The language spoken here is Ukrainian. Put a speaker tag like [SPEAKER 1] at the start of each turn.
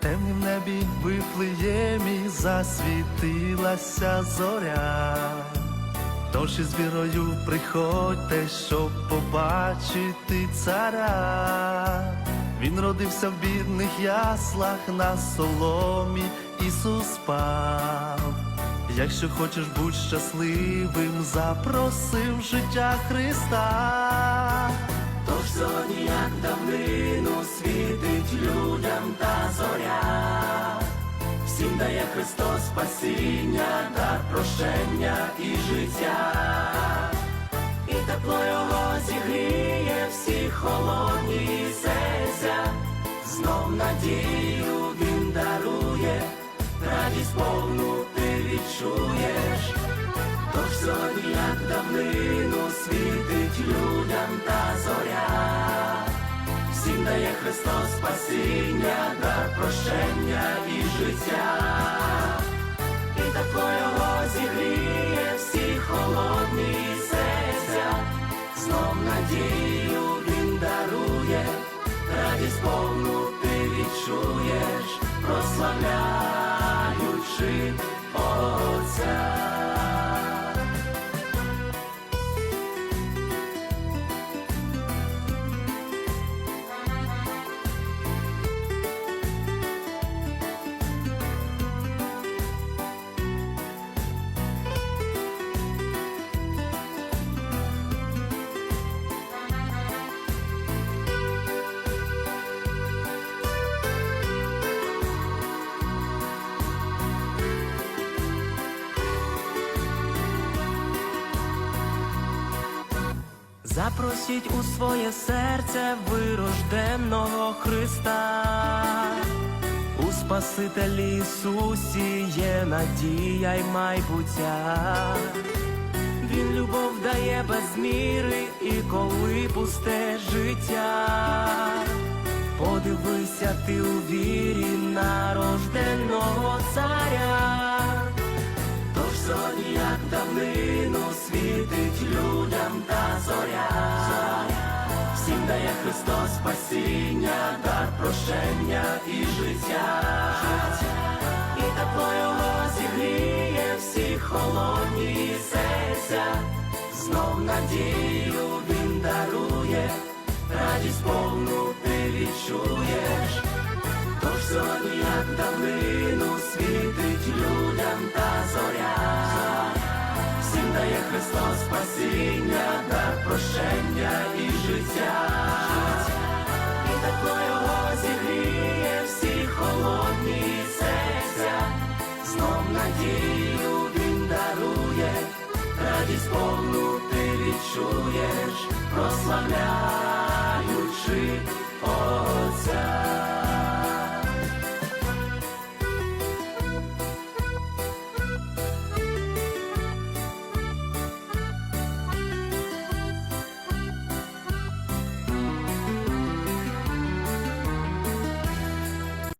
[SPEAKER 1] темнім небі виплеємі засвітилася зоря. Тож із вірою приходьте, щоб побачити царя. Він родився в бідних яслах на соломі, Ісус спав. Якщо хочеш бути щасливим, запроси в життя Христа. Тож сьогодні, як давнину, світить людям та зоря. Всім дає Христос спасіння, дар прощення і життя, і тепло його зігріє всі холодні серця, знов надію він дарує, радість повну ти відчуєш, тож сьогодні, як давнину, Дає Христос спасіння, дар прощення і життя, і тепло його зігріє всі холодні серця, знов надію він дарує, радість повну ти відчуєш, прославляючи Запросіть у своє серце вирожденного Христа, у Спасителі Ісусі є надія й майбуття. Він любов дає без міри і коли пусте життя. Подивися ти у вірі нарожденого царя. Тож сьогодні, як давнину, Всім дає Христос спасіння, дар прощення і життя. І тепло його зігріє всі холодні серця, знов надію він дарує, радість повну ти відчуєш. Тож сьогодні, як давнину, світить людям та зоря. Дає Христос спасіння, дар прощення і життя. І його зігріє всі холодні серця, знов надію він дарує, радість повну ти відчуєш, прославляючи